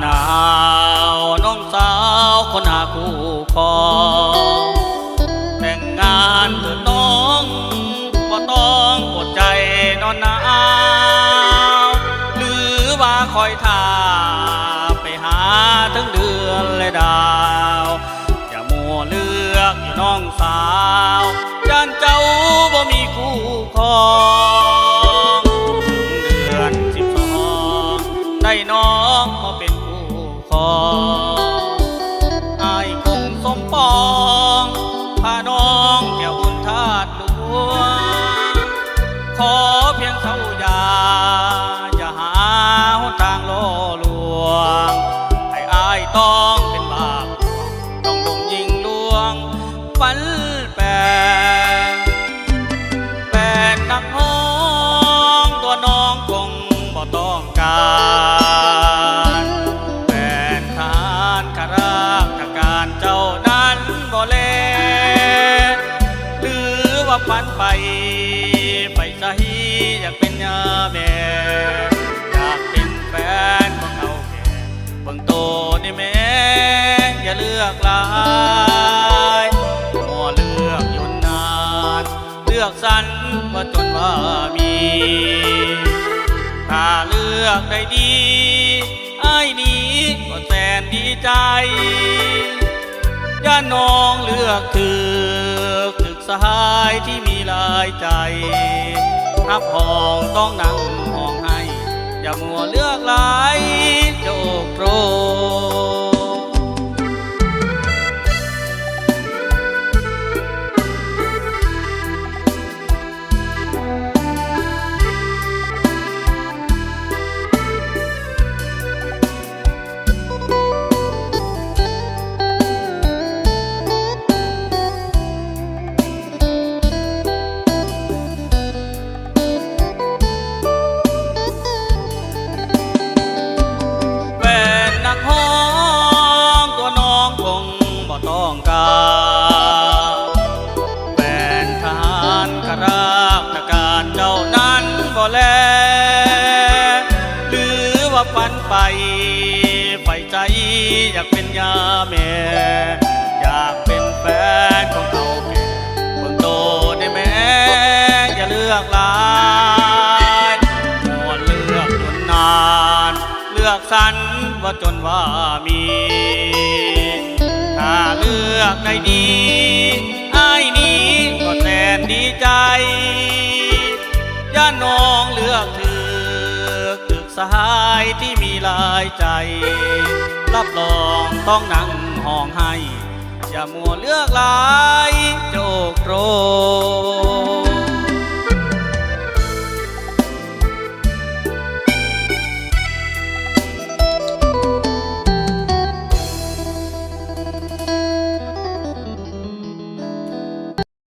หนาวน้องสาวคนหาคู่คองแต่งงานเถิดน้องบ่ต้องอดใจนอนหนาวหรือว่าคอยท่าไปหาถึงเดือนและดาวอย่ามัวเลือกอยู่น้องสาวย่านเจ้าบ่มีคู่คองเดือนสิบสองได้น้อง คองอายคงสมปองพาน้องแก้วบุญธาตุหลวงขอเพียงเท่ายาอย่าหาหนทางล่อลวง ให้อายต้องเป็นบาปต้องลงยิงลวงฝันันบ่แลหรือว่าฝันไป ไปใสอยากเป็นยาแม่อยากเป็นแฟนของเขาแก่เบิ่งโตนี่แม่อย่าเลือกลายมัวเลือกยู่นานเลือกสั้นว่าจนว่ามีถ้าเลือกได้ดีไอ้นี้ก็แสนดีใจ น้องเลือกถือถึกสหายที่มีลายใจทับห้องต้องนั่งห้องให้ อย่ามัวเลือกหลายโจกโกร ราบทการเจ้านั้นบ่แล หรือว่าฝันไปไฟใจอยากเป็นยาแม่ อยากเป็นแฟนของเขาแก่เบิ่งโตได้แม่อย่าเลือกลายมัวเลือกจนนาน เลือกสั้นว่าจนว่ามี ถ้าเลือกได้ดีไอ้นี้ ดีใจ ย่าน้องเลือกถือตึกสหายที่มีลายใจ รับรองต้องนั่งห้องให้ อย่ามัวเลือกลายโจกโกร